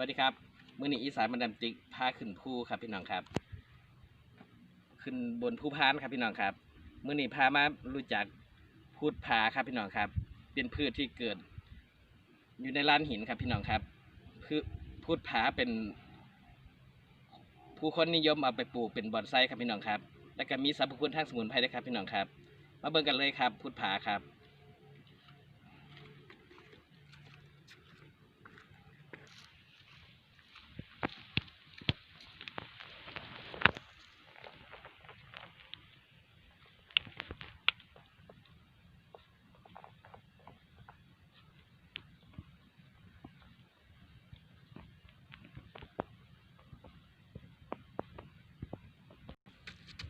วัสดีครับมื่อนี้อีสานมันดำจิกพาขึ้นภูครับพี่น้องครับ ขึ้นบนภูพานครับพี่น้องครับมื่อนี้พามารู้จักพูดผาครับพี่น้องครับ เป็นพืชที่เกิด อยู่ในลานหินครับพี่น้องครับคือพูดผาเป็น ผู้คนนิยมเอาไปปลูกเป็นบอนไซครับพี่น้องครับ และก็มีสรรพคุณทางสมุนไพรด้วยครับพี่น้องครับ มาเบิ่งกันเลยครับพูดผาครับ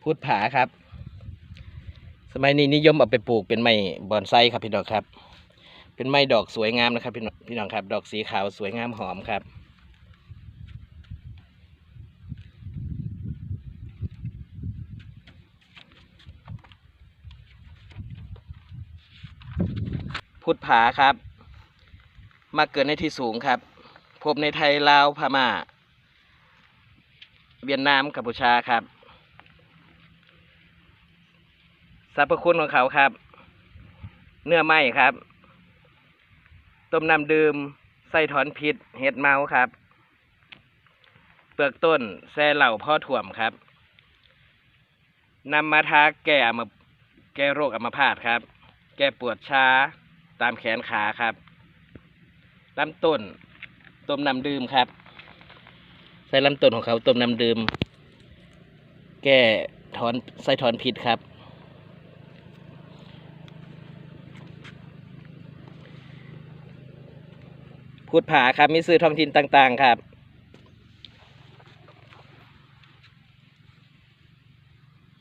พูดผาครับ สมัยนี้นิยมเอาไปปลูกเป็นไม้บอนไซครับพี่น้องครับ เป็นไม้ดอกสวยงามนะครับ พี่น้องพี่น้องครับ ดอกสีขาวสวยงามหอมครับ พุทธผาครับ มาเกิดในที่สูงครับ พบในไทยลาวพม่า เวียดนามกัมพูชาครับ สรรพคุณของเขาครับ เนื้อไหม้ครับ ต้มน้ำดื่มไส้ถอนพิษเห็ดเมาครับ เปลือกต้นแซ่เหล่าพ่อถ่วมครับนำมาทาแก้อัมแก้โรคอัมพาตครับ แก้ปวดชาตามแขนขาครับลำต้นต้มน้ำดื่มครับ ใส่ลำต้นของเขาต้มน้ำดื่ม แก้ถอนไส้ถอนพิษครับ พูดผาครับมีซื้อท้องถิ่นต่างๆ ครับ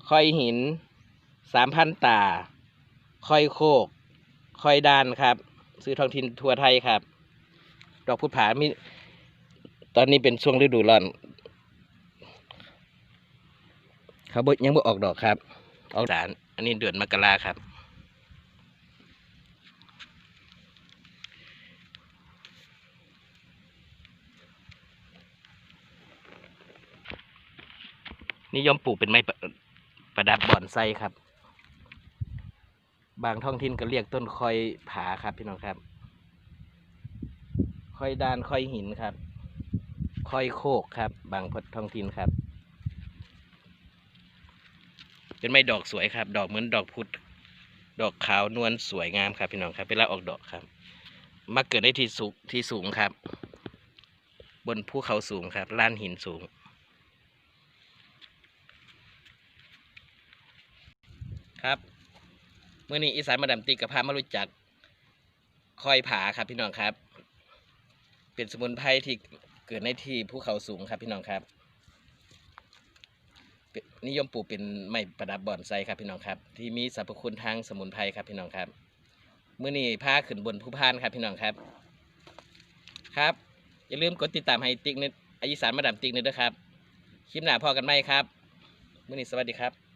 คอยหินสามพันตา คอยโคก คอยดานครับ ซื้อท้องถิ่นทั่วไทยครับ ดอกพูดผามีตอนนี้เป็นช่วงฤดูร้อนเขาบ่ยังบ่ออกดอกครับ ออกสาร อันนี้เดือนมกราครับ นิยมปลูกเป็นไม้ประดับบอนไซครับ บางท้องถิ่นก็เรียกต้นคอยผาครับพี่น้องครับ คอยดานคอยหินครับ คอยโคกครับ บางพท้องถิ่นครับ เป็นไม้ดอกสวยครับ ดอกเหมือนดอกพุธดอกขาวนวลสวยงามครับพี่น้องครับเวลาออกดอกครับมาเกิดได้ที่สูงที่สูงครับ บนภูเขาสูงครับล้านหินสูง ครับเมื่อนี้อีสานมาดามติกับพามารู้จักคอยผาครับพี่น้องครับ เป็นสมุนไพรที่เกิดในที่ภูเขาสูงครับพี่น้องครับ นิยมปลูกเป็นไม้ประดับบ่อนไซครับพี่น้องครับ ที่มีสรรพคุณทางสมุนไพรครับพี่น้องครับเมื่อนี้พาขึ้นบนภูพานครับพี่น้องครับ ครับ อย่าลืมกดติดตามให้ติ๊กนิดอีสานมาดามติ๊กนิดด้วยครับคลิปหน้าพอกันไหมครับเมื่อนี้สวัสดีครับ